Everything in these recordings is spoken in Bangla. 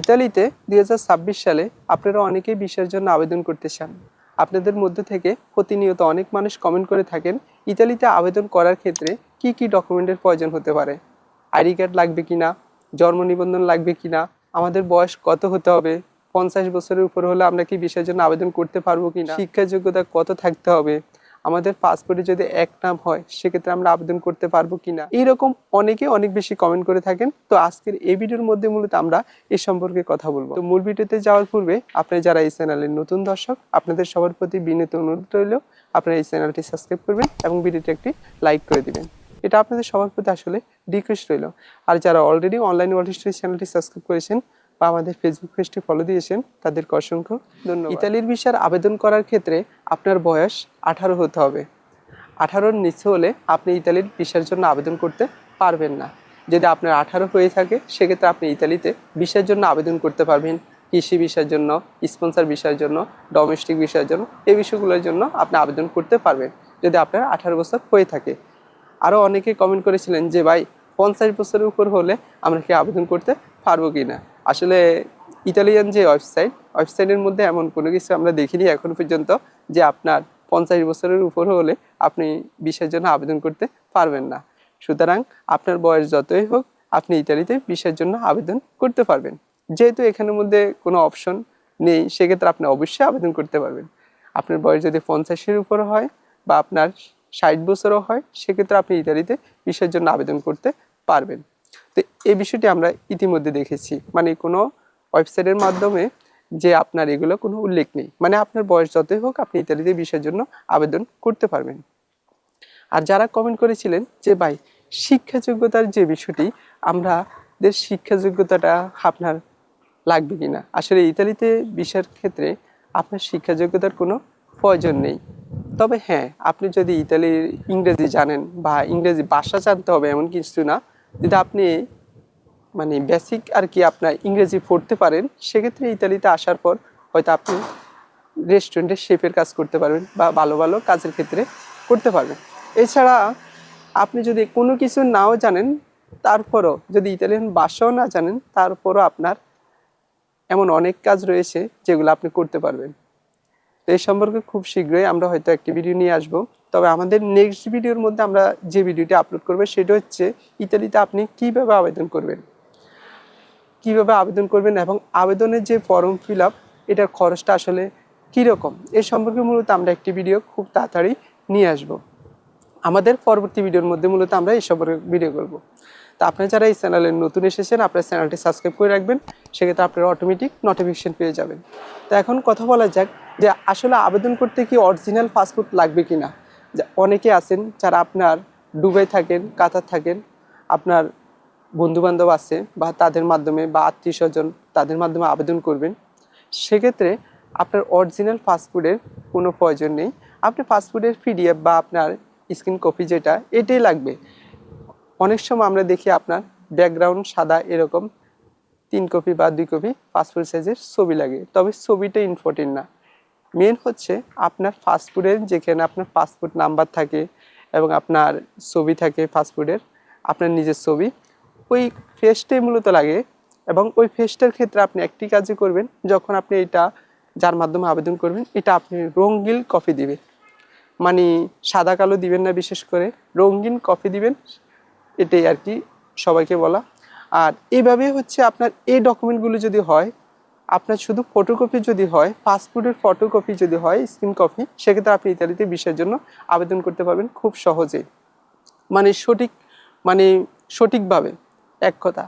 ইতালিতে দুই হাজার ছাব্বিশ সালে আপনারা অনেকেই ভিসার জন্য আবেদন করতে চান। আপনাদের মধ্যে থেকে প্রতিনিয়ত অনেক মানুষ কমেন্ট করে থাকেন, ইতালিতে আবেদন করার ক্ষেত্রে কি কি ডকুমেন্টের প্রয়োজন হতে পারে? আইডি কার্ড লাগবে কিনা? জন্ম নিবন্ধন লাগবে কিনা? আমাদের বয়স কত হতে হবে? পঞ্চাশ বছরের উপর হলে আমরা কি বিষয়ের জন্য আবেদন করতে পারব কিনা? শিক্ষা যোগ্যতা কত থাকতে হবে? আমাদের পাসপোর্টে যদি এক নাম হয়, সেক্ষেত্রে আমরা আবেদন করতে পারব কিনা? এইরকম অনেকে অনেক বেশি কমেন্ট করে থাকেন। তো আজকের এই ভিডিওর মধ্যে মূলত আমরা এ সম্পর্কে কথা বলব। তো মূল ভিডিওতে যাওয়ার পূর্বে আপনি যারা এই চ্যানেলের নতুন দর্শক, আপনাদের সবার প্রতি বিনীত অনুরোধ রইল, আপনারা এই চ্যানেলটি সাবস্ক্রাইব করবেন এবং ভিডিওটি একটি লাইক করে দিবেন। এটা আপনাদের সবার প্রতি আসলে রিকোয়েস্ট রইল। আর যারা অলরেডি অনলাইন ওয়ার্ল্ড হিস্ট্রি চ্যানেলটি সাবস্ক্রাইব করেছেন বা আমাদের ফেসবুক পেজটি ফলো দিয়েছেন, তাদেরকে অসংখ্য ধন্যবাদ। ইতালির ভিসার আবেদন করার ক্ষেত্রে আপনার বয়স আঠারো হতে হবে। আঠারোর নিচে হলে আপনি ইতালির ভিসার জন্য আবেদন করতে পারবেন না। যদি আপনার আঠারো হয়ে থাকে, সেক্ষেত্রে আপনি ইতালিতে ভিসার জন্য আবেদন করতে পারবেন। কৃষি ভিসার জন্য স্পন্সর ভিসার জন্য ডোমেস্টিক ভিসার জন্য, এই বিষয়গুলোর জন্য আপনি আবেদন করতে পারবেন, যদি আপনার আঠারো বছর হয়ে থাকে। আরও অনেকে কমেন্ট করেছিলেন যে, ভাই, পঞ্চাশ বছরের উপর হলে আমরা কি আবেদন করতে পারব কি না আসলে ইতালিয়ান যে ওয়েবসাইট, ওয়েবসাইটের মধ্যে এমন কোনো কিছু আমরা দেখিনি এখন পর্যন্ত যে আপনার পঞ্চাশ বছরের উপর হলে আপনি বিষয়ের জন্য আবেদন করতে পারবেন না। সুতরাং আপনার বয়স যতই হোক, আপনি ইতালিতে বিষয়ের জন্য আবেদন করতে পারবেন। যেহেতু এখানের মধ্যে কোনো অপশন নেই, সেক্ষেত্রে আপনি অবশ্যই আবেদন করতে পারবেন। আপনার বয়স যদি পঞ্চাশের উপর হয় বা আপনার ষাট বছরও হয়, সেক্ষেত্রে আপনি ইতালিতে বিষয়ের জন্য আবেদন করতে পারবেন। তো এই বিষয়টি আমরা ইতিমধ্যে দেখেছি। মানে কোনো ওয়েবসাইটের মাধ্যমে যে আপনার এগুলো কোনো উল্লেখ নেই। মানে আপনার বয়স যতই হোক, আপনি ইতালিতে বিষয়ের জন্য আবেদন করতে পারবেন। আর যারা কমেন্ট করেছিলেন যে, ভাই শিক্ষা যোগ্যতার যে বিষয়টি, আমরা শিক্ষা যোগ্যতাটা আপনার লাগবে কিনা? আসলে ইতালিতে বিষয়ের ক্ষেত্রে আপনার শিক্ষা যোগ্যতার কোনো প্রয়োজন নেই। তবে হ্যাঁ আপনি যদি ইতালির ইংরেজি জানেন বা ইংরেজি ভাষা জানতে হবে এমন কিছু না যদি আপনি মানে বেসিক আর কি আপনার ইংরেজি পড়তে পারেন, সেক্ষেত্রে ইতালিতে আসার পর হয়তো আপনি রেস্টুরেন্টে শেফের কাজ করতে পারবেন বা ভালো ভালো কাজের ক্ষেত্রে করতে পারবেন। এছাড়া আপনি যদি কোনো কিছু নাও জানেন, তারপরও যদি ইতালিয়ান ভাষাও না জানেন, তারপরও আপনার এমন অনেক কাজ রয়েছে যেগুলো আপনি করতে পারবেন। তো এই সম্পর্কে খুব শীঘ্রই আমরা হয়তো একটি ভিডিও নিয়ে আসব। তবে আমাদের নেক্সট ভিডিওর মধ্যে আমরা যে ভিডিওটি আপলোড করব, সেটা হচ্ছে ইতালিতে আপনি কীভাবে আবেদন করবেন? কীভাবে আবেদন করবেন এবং আবেদনের যে ফর্ম ফিল আপ এটার খরচটা আসলে কীরকম? এ সম্পর্কে মূলত আমরা একটি ভিডিও খুব তাড়াতাড়ি নিয়ে আসব। আমাদের পরবর্তী ভিডিওর মধ্যে মূলত আমরা এই সম্পর্কে ভিডিও করব। তো আপনারা যারা এই চ্যানেলে নতুন এসেছেন, আপনার চ্যানেলটি সাবস্ক্রাইব করে রাখবেন, সেক্ষেত্রে আপনারা অটোমেটিক নোটিফিকেশান পেয়ে যাবেন। তো এখন কথা বলা যাক যে আসলে আবেদন করতে কি অরিজিনাল পাসপোর্ট লাগবে কি না অনেকে আছেন যারা আপনার দুবাই থাকেন, কাতার থাকেন, আপনার বন্ধুবান্ধব আছে বা তাদের মাধ্যমে বা আত্মীয় স্বজন তাদের মাধ্যমে আবেদন করবেন, সেক্ষেত্রে আপনার অরিজিনাল ফাস্টফুডের কোনো প্রয়োজন নেই। আপনি ফাস্টফুডের পিডিএফ বা আপনার স্ক্রিন কপি যেটা, এটাই লাগবে। অনেক সময় আমরা দেখি আপনার ব্যাকগ্রাউন্ড সাদা এরকম, তিন কপি বা দুই কপি পাসপোর্ট সাইজের ছবি লাগে। তবে ছবিটা ইম্পর্টেন্ট না। মেন হচ্ছে আপনার পাসপোর্টের যেখানে আপনার পাসপোর্ট নাম্বার থাকে এবং আপনার ছবি থাকে পাসপোর্টের আপনার নিজের ছবি, ওই ফেসটাই মূলত লাগে এবং ওই ফেসটার ক্ষেত্রে আপনি একটি কাজই করবেন, যখন আপনি এটা যার মাধ্যমে আবেদন করবেন, এটা আপনি রঙ্গিল কপি দিবেন। মানে সাদা কালো দিবেন না বিশেষ করে, রঙিন কপি দিবেন, এটাই আর কি সবাইকে বলা। আর এইভাবে হচ্ছে আপনার এই ডকুমেন্টগুলো যদি হয় আপনার শুধু ফটোকপি যদি হয় পাসপোর্টের ফটোকপি যদি হয় স্ক্রিন কপি সেক্ষেত্রে আপনি ইতালিতে বিষয়ের জন্য আবেদন করতে পারবেন খুব সহজে। মানে সঠিক মানে সঠিকভাবে, এক কথা।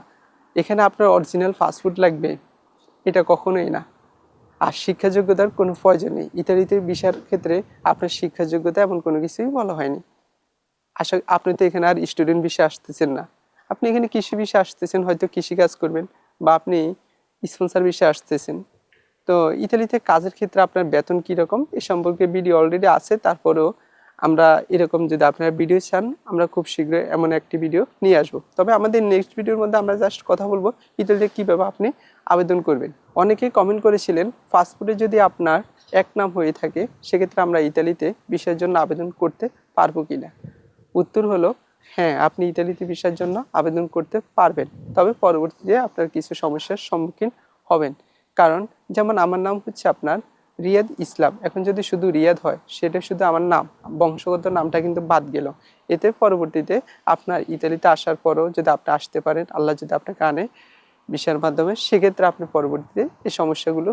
এখানে আপনার অরিজিনাল পাসপোর্ট লাগবে, এটা কখনোই না। আর শিক্ষা যোগ্যতার কোনো প্রয়োজন নেই। ইতালিতে বিষয়ের ক্ষেত্রে আপনার শিক্ষা যোগ্যতা এমন কোনো কিছুই বলা হয়নি। আশা, আপনি তো এখানে আর স্টুডেন্ট বিষয়ে আসতেছেন না। আপনি এখানে কৃষি বিষয়ে আসতেছেন, হয়তো কৃষি কাজ করবেন, বা আপনি স্পন্সার বিষয়ে আসতেছেন। তো ইতালিতে কাজের ক্ষেত্রে আপনার বেতন কীরকম? এ সম্পর্কে ভিডিও অলরেডি আছে, তারপরেও আমরা এরকম যদি আপনারা ভিডিও চান, আমরা খুব শীঘ্রই এমন একটি ভিডিও নিয়ে আসব। তবে আমাদের নেক্সট ভিডিওর মধ্যে আমরা জাস্ট কথা বলব, ইতালিতে কীভাবে আপনি আবেদন করবেন। অনেকেই কমেন্ট করেছিলেন পাসপোর্টে যদি আপনার এক নাম হয়ে থাকে, সেক্ষেত্রে আমরা ইতালিতে বিষয়ের জন্য আবেদন করতে পারব কিনা? উত্তর হলো হ্যাঁ আপনি ইতালিতে ভিসার জন্য আবেদন করতে পারবেন। তবে পরবর্তীতে আপনার কিছু সমস্যার সম্মুখীন হবেন। কারণ, যেমন আমার নাম হচ্ছে আপনার রিয়াদ ইসলাম। এখন যদি শুধু রিয়াদ হয়, সেটা শুধু আমার নাম, বংশগত নামটা কিন্তু বাদ গেল। এতে পরবর্তীতে আপনার ইতালিতে আসার পরও যদি আপনি আসতে পারেন, আল্লাহ যদি আপনাকে আনে বিষয়ের মাধ্যমে, সেক্ষেত্রে আপনি পরবর্তীতে এই সমস্যাগুলো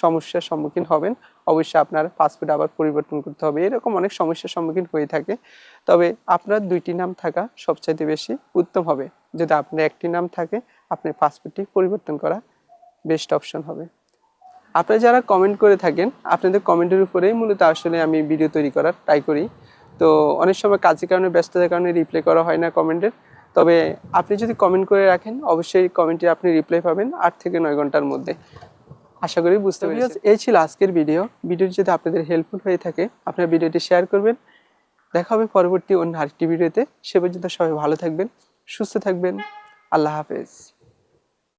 সমস্যার সম্মুখীন হবেন। অবশ্যই আপনার পাসপোর্ট আবার পরিবর্তন করতে হবে। এরকম অনেক সমস্যার সম্মুখীন হয়ে থাকে। তবে আপনার দুইটি নাম থাকা সবচাইতে বেশি উত্তম হবে। যদি আপনার একটি নাম থাকে, আপনার পাসপোর্টটি পরিবর্তন করা বেস্ট অপশন হবে। আপনারা যারা কমেন্ট করে থাকেন, আপনাদের কমেন্টের উপরেই মূলত আসলে আমি ভিডিও তৈরি করার ট্রাই করি। তো অনেক সময় কাজের কারণে, ব্যস্ততার কারণে রিপ্লাই করা হয় না কমেন্টের তবে আপনি যদি কমেন্ট করে রাখেন, অবশ্যই কমেন্টে আপনি রিপ্লাই পাবেন আট থেকে নয় ঘণ্টার মধ্যে। আশা করি বুঝতে পেরেছি এই ছিল আজকের ভিডিও ভিডিওটি যদি আপনাদের হেল্পফুল হয়ে থাকে আপনার ভিডিওটি শেয়ার করবেন। দেখা হবে পরবর্তী অন্য আরেকটি ভিডিওতে সে পর্যন্ত সবাই ভালো থাকবেন সুস্থ থাকবেন। আল্লাহ হাফেজ।